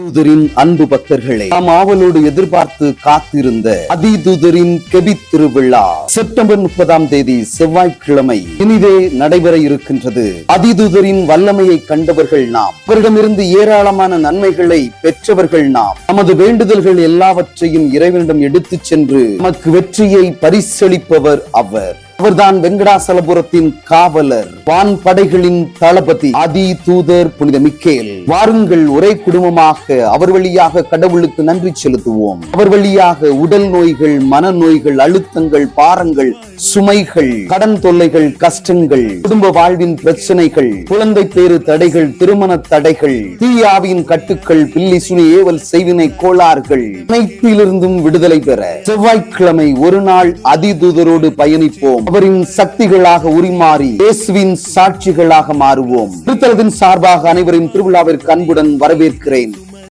தூதரின் அன்பு பக்தர்களே நாம் ஆவலோடு எதிர்பார்த்து காத்திருந்த அதிதூதரின் கெபி திருவிழா செப்டம்பர் முப்பதாம் தேதி செவ்வாய்க்கிழமை இனிதே நடைபெற இருக்கின்றது. அதிதூதரின் வல்லமையை கண்டவர்கள் நாம் அவரிடமிருந்து ஏராளமான நன்மைகளை பெற்றவர்கள் நாம் நமது வேண்டுதல்கள் எல்லாவற்றையும் இறைவனிடம் எடுத்துச் சென்று நமக்கு வெற்றியை பரிசளிப்பவர் அவர். அவர்தான் வெங்கடாசலபுரத்தின் காவலர். வான் படைகளின் தளபதி அதி தூதர் புனித மிக்கேல். வாருங்கள் ஒரே குடும்பமாக அவர் வழியாக கடவுளுக்கு நன்றி செலுத்துவோம். அவர் வழியாக உடல் நோய்கள் மனநோய்கள் அழுத்தங்கள் பாரங்கள் சுமைகள் கடன் தொல்லைகள் கஷ்டங்கள் குடும்ப வாழ்வின் பிரச்சனைகள் குழந்தை பேறு தடைகள் திருமண தடைகள் தீயாவின் கட்டுக்கள் பில்லி சுனி ஏவல் செய்வினை கோளாறுகள் அனைத்திலிருந்தும் விடுதலை பெற செவ்வாய்க்கிழமை ஒரு நாள் அதிதூதரோடு பயணிப்போம். அவரின் சக்திகளாக உரிமாறி இயேசுவின் சாட்சிகளாக மாறுவோம். திருத்தலத்தின் சார்பாக அனைவரின் திருவிழாவிற்கு அன்புடன் வரவேற்கிறேன்.